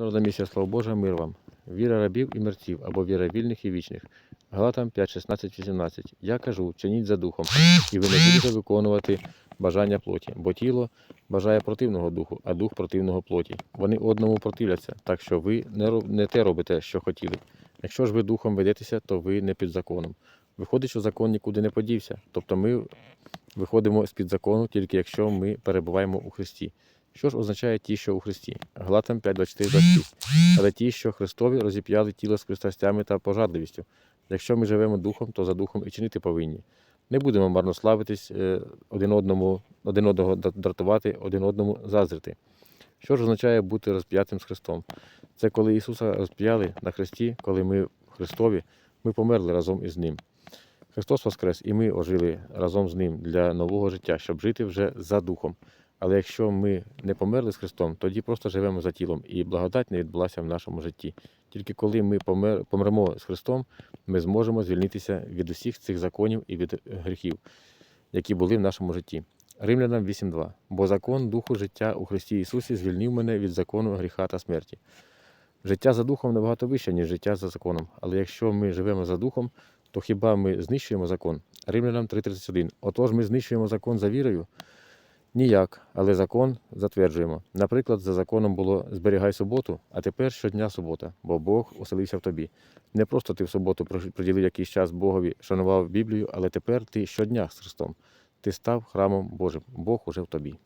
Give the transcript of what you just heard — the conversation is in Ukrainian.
Народна місія, слава Божа, мир вам. Віра рабів і мерців, або віра вільних і вічних. Галатам 5, 16, 18. Я кажу, чиніть за духом, і ви не будете виконувати бажання плоті, бо тіло бажає противного духу, а дух противного плоті. Вони одному противляться, так що ви не, те робите, що хотіли. Якщо ж ви духом ведетеся, то ви не під законом. Виходить, що закон нікуди не подівся. Тобто ми виходимо з-під закону, тільки якщо ми перебуваємо у Христі. Що ж означає ті, що у Христі? Галатам 5, 24, 26. Але ті, що Христові розіп'яли тіло з пристрастями та пожадливістю. Якщо ми живемо духом, то за духом і чинити повинні. Не будемо марнославитись е, один одному, один одного дратувати, один одному заздрити. Що ж означає бути розп'ятим з Христом? Це коли Ісуса розп'яли на Христі, коли ми в Христові, ми померли разом із Ним. Христос Воскрес, і ми ожили разом з Ним для нового життя, щоб жити вже за духом. Але якщо ми не померли з Христом, тоді просто живемо за тілом, і благодать не відбулася в нашому житті. Тільки коли ми помер, помремо з Христом, ми зможемо звільнитися від усіх цих законів і від гріхів, які були в нашому житті. Римлянам 8.2. Бо закон духу життя у Христі Ісусі звільнив мене від закону гріха та смерті. Життя за духом набагато вище, ніж життя за законом. Але якщо ми живемо за духом, то хіба ми знищуємо закон? Римлянам 3.31. Отож, ми знищуємо закон за вірою? Ніяк, але закон затверджуємо. Наприклад, за законом було зберігай суботу, а тепер щодня субота, бо Бог оселився в тобі. Не просто ти в суботу приділив якийсь час Богові, шанував Біблію, але тепер ти щодня з Христом. Ти став храмом Божим. Бог уже в тобі.